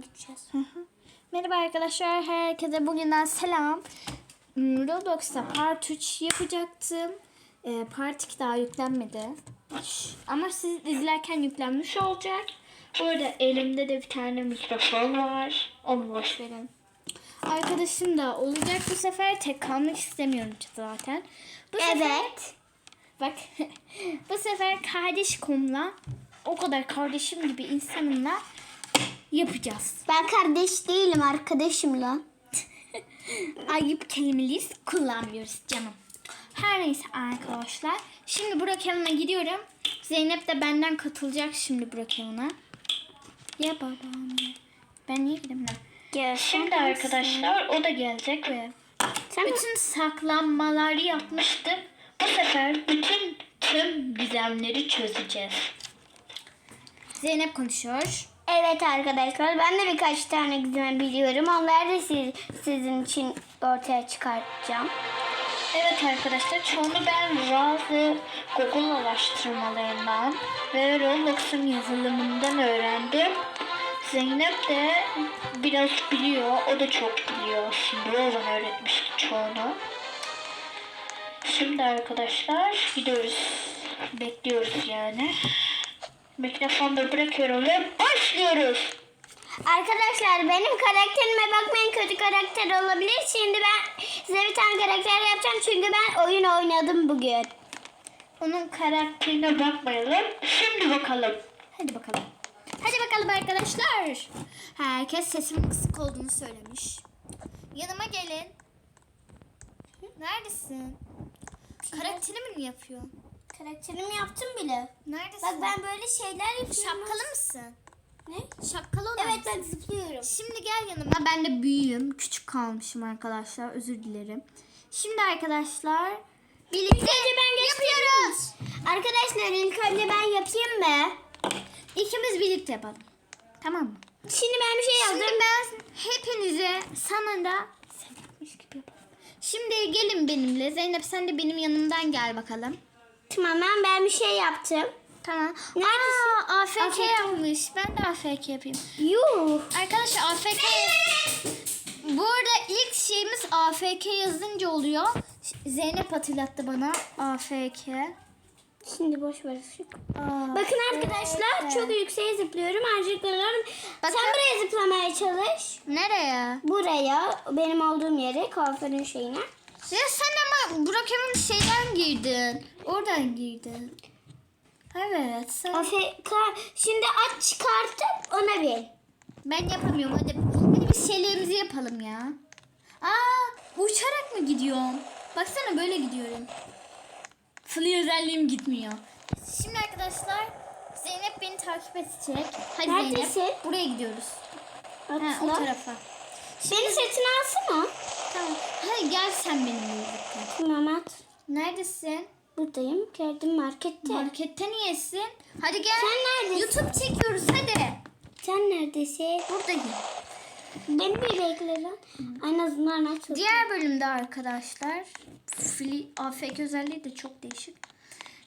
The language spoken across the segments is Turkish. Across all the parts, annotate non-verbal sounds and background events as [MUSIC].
gideceğiz? Merhaba arkadaşlar, herkese bugünden selam. Hmm, Roblox'ta Part 3 yapacaktım. Ee, Part 2 daha yüklenmedi. Ama siz izlerken yüklenmiş olacak. Bu arada elimde de bir tane mikrofon var. Onu boş verin. Arkadaşım da olacak bu sefer. Tek kalmak istemiyorum zaten. Bu sefer, Evet. bak [LAUGHS] bu sefer kardeş kumla o kadar kardeşim gibi insanımla yapacağız. Ben kardeş değilim arkadaşım lan. [LAUGHS] ayıp kelimeleri kullanmıyoruz canım. Her neyse arkadaşlar. Şimdi Burak Hanım'a gidiyorum. Zeynep de benden katılacak şimdi Burak Hanım'a. Ya babam ya. Ben niye gideyim lan? Şimdi arkadaşlar o da gelecek ve Sen bütün saklanmaları yapmıştık. Bu sefer bütün tüm gizemleri çözeceğiz. Zeynep konuşuyor. Evet arkadaşlar ben de birkaç tane güzel biliyorum. Onları da siz, sizin için ortaya çıkartacağım. Evet arkadaşlar çoğunu ben razı Google araştırmalarından ve Roblox'un yazılımından öğrendim. Zeynep de biraz biliyor. O da çok biliyor. Şimdi o öğretmişti çoğunu. Şimdi arkadaşlar gidiyoruz. Bekliyoruz yani. Mikrofonu da bırakıyorum ve başlıyoruz. Arkadaşlar benim karakterime bakmayın kötü karakter olabilir. Şimdi ben size bir tane karakter yapacağım. Çünkü ben oyun oynadım bugün. Onun karakterine bakmayalım. Şimdi bakalım. Hadi bakalım. Hadi bakalım arkadaşlar. Herkes sesimin kısık olduğunu söylemiş. Yanıma gelin. Neredesin? Karakterimi mi yapıyor? Karakterimi yaptım bile. Neredesin? Bak ben böyle şeyler yapıyorum. Şapkalı mısın? Ne? Şapkalı olan Evet ben zıplıyorum. Şimdi gel yanıma. Ben de büyüğüm. Küçük kalmışım arkadaşlar. Özür dilerim. Şimdi arkadaşlar birlikte önce ben yapıyoruz. Arkadaşlar ilk önce ben yapayım mı? İkimiz birlikte yapalım. Tamam mı? Şimdi ben bir şey Şimdi yazdım. ben hepinize sana da. Şimdi gelin benimle. Zeynep sen de benim yanımdan gel bakalım. Tamam ben, bir şey yaptım. Tamam. Neredesin? Aa, AFK, AFK. yapmış. Ben de AFK yapayım. Yuh. Arkadaşlar AFK Bu arada ilk şeyimiz AFK yazınca oluyor. Zeynep hatırlattı bana AFK. Şimdi boş ver. Bakın arkadaşlar evet. çok yükseğe zıplıyorum. Harcıklarım. Sen Bakın. buraya zıplamaya çalış. Nereye? Buraya benim olduğum yere kuaförün şeyine. Ya sen ama Burak Emin şeyden girdin. Oradan girdin. Evet. Sen... Afk. Şimdi at çıkartıp ona bin. Ben yapamıyorum. Hadi, hadi bir şeylerimizi yapalım ya. Aa, uçarak mı gidiyorum? Baksana böyle gidiyorum. Fly özelliğim gitmiyor. Şimdi arkadaşlar Zeynep beni takip edecek. Hadi Neredesin? Zeynep. Buraya gidiyoruz. Ha, o Atla. tarafa. Beni sırtına alsana. Tamam. Hadi gel sen benimle birlikte. Tamam at. Neredesin? Buradayım. Gördüm markette. Markette niyesin? Hadi gel. Sen neredesin? YouTube çekiyoruz hadi. Sen neredesin? Buradayım. Beni bir bekle lan. En azından at. Diğer bölümde arkadaşlar Fli AFK özelliği de çok değişik.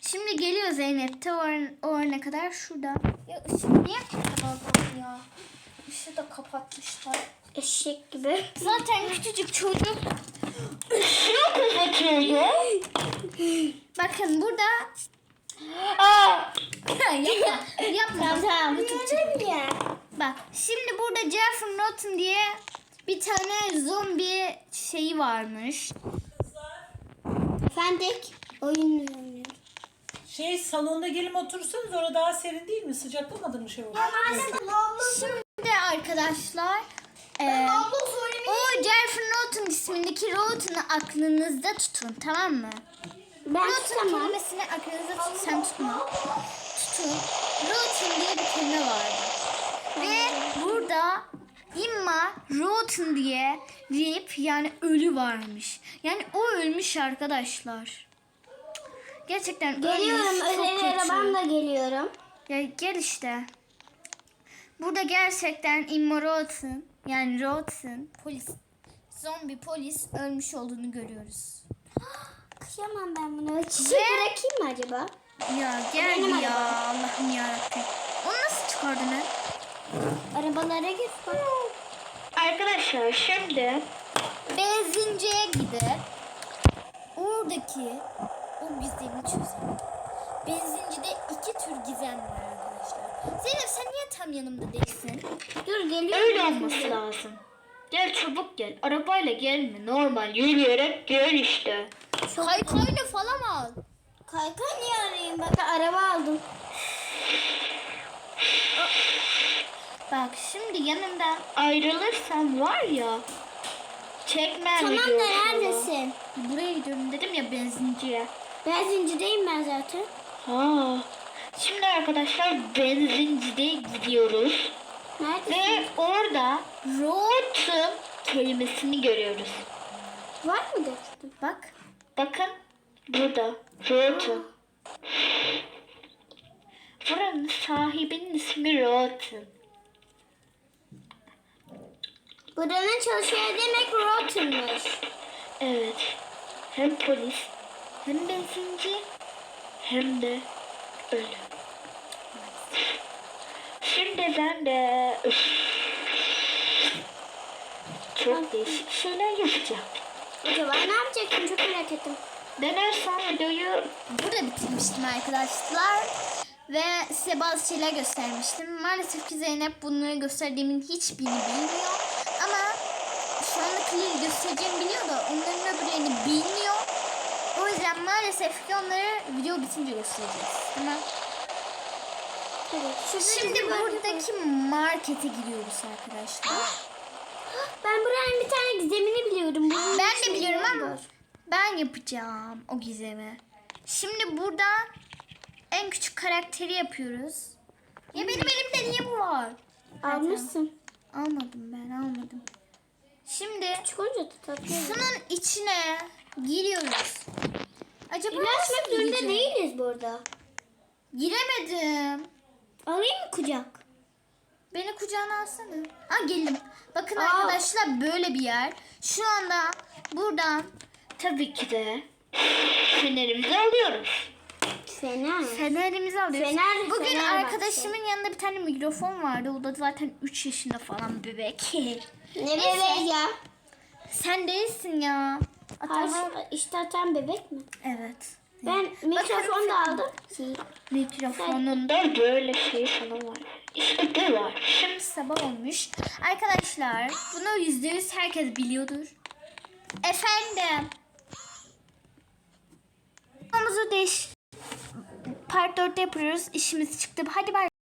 Şimdi geliyor Zeynep de o, o ana kadar şurada. Ya ışık niye kapalı ya? Işığı da kapatmışlar. Eşek gibi. Zaten küçücük çocuk. Bakın burada Aa. [LAUGHS] yapma. Yapma. Tamam tamam. ya. Bak şimdi burada Jeffrey Norton diye bir tane zombi şeyi varmış. Efendik. Oyun oynuyorum. Şey salonda gelin oturursanız orada daha serin değil mi? Sıcaklamadı mı şey oldu? Şimdi arkadaşlar e, o Jeffrey Norton ismindeki Norton'u aklınızda tutun tamam mı? Ben Norton tutamam. kelimesini aklınızda tutun. Sen tutma. Tutun. Norton diye bir kelime vardı. Ve burada imma Rotten diye rip yani ölü varmış. Yani o ölmüş arkadaşlar. Gerçekten Geliyorum. ölmüş. Çok Özel kötü. arabamla geliyorum. Ya gel işte. Burada gerçekten Imma Rotten yani Rotten polis zombi polis ölmüş olduğunu görüyoruz. [GASPS] Kıyamam ben bunu. Çiçek Ve- bırakayım mı acaba? Ya gel Benim ya. Allah'ım yarabbim. Onu nasıl çıkardın ha? Arabalara git bak. Arkadaşlar şimdi benzinciye gidip oradaki o gizemi çözelim. Benzincide iki tür gizem var arkadaşlar. Zeynep sen niye tam yanımda değilsin? Dur geliyorum. Öyle olması lazım. Gel çabuk gel. Arabayla gelme. Normal yürüyerek gel işte. Kaykayla falan al. Kaykay niye arayayım? Bak araba aldım. Bak şimdi yanından ayrılırsam var ya çekmem Tamam da neredesin? Buraya gidiyorum dedim ya benzinciye. Benzincideyim ben zaten. Ha. Şimdi arkadaşlar benzincide gidiyoruz. Neredesin? Ve orada rotum kelimesini görüyoruz. Var mı dedim? Bak. Bakın burada rotum. Buranın sahibinin ismi Rotum. Buranın çalışıyor demek Rotun'muş. Evet. Hem polis hem benzinci hem de ölü. Şimdi ben de çok değişik şeyler yapacağım. Acaba ne yapacaksın? Çok merak ettim. Denersem videoyu burada bitirmiştim arkadaşlar. Ve size bazı şeyler göstermiştim. Maalesef ki Zeynep bunları gösterdiğimin hiçbirini bilmiyor. Ama şu anda Clear'i göstereceğimi biliyor da onların öbürlerini bilmiyor. Yüzden maalesef ki onları video bitince göstereceğiz. Tamam. Evet. Şimdi buradaki markete giriyoruz arkadaşlar. Ben buranın bir tane gizemini biliyorum. Bunun Ben de biliyorum ama var? ben yapacağım o gizemi. Şimdi burada en küçük karakteri yapıyoruz. Ya benim elimde niye bu var? Almışsın. Almadım ben almadım. Şimdi Küçük olunca şunun içine giriyoruz. Acaba İlaçmak zorunda değiliz burada. Giremedim. Alayım mı kucak? Beni kucağına alsana. Aa geldim. Bakın Aa. arkadaşlar böyle bir yer. Şu anda buradan tabii ki de fenerimizi alıyoruz. Fena. Fenerimizi alıyoruz. Fener- Bugün fener arkadaşımın yanında bir tane mikrofon vardı. O da zaten 3 yaşında falan bebek. [LAUGHS] Ne bebeği ya? Sen değilsin ya. Hayır, işte atan bebek mi? Evet. Ben mikrofon da aldım. Mikrofonunda böyle şey falan var. İşte bu var. Şimdi sabah olmuş. Arkadaşlar bunu yüzde yüz herkes biliyordur. Efendim. Konumuzu değiş... Part 4'te yapıyoruz. İşimiz çıktı. Hadi bay.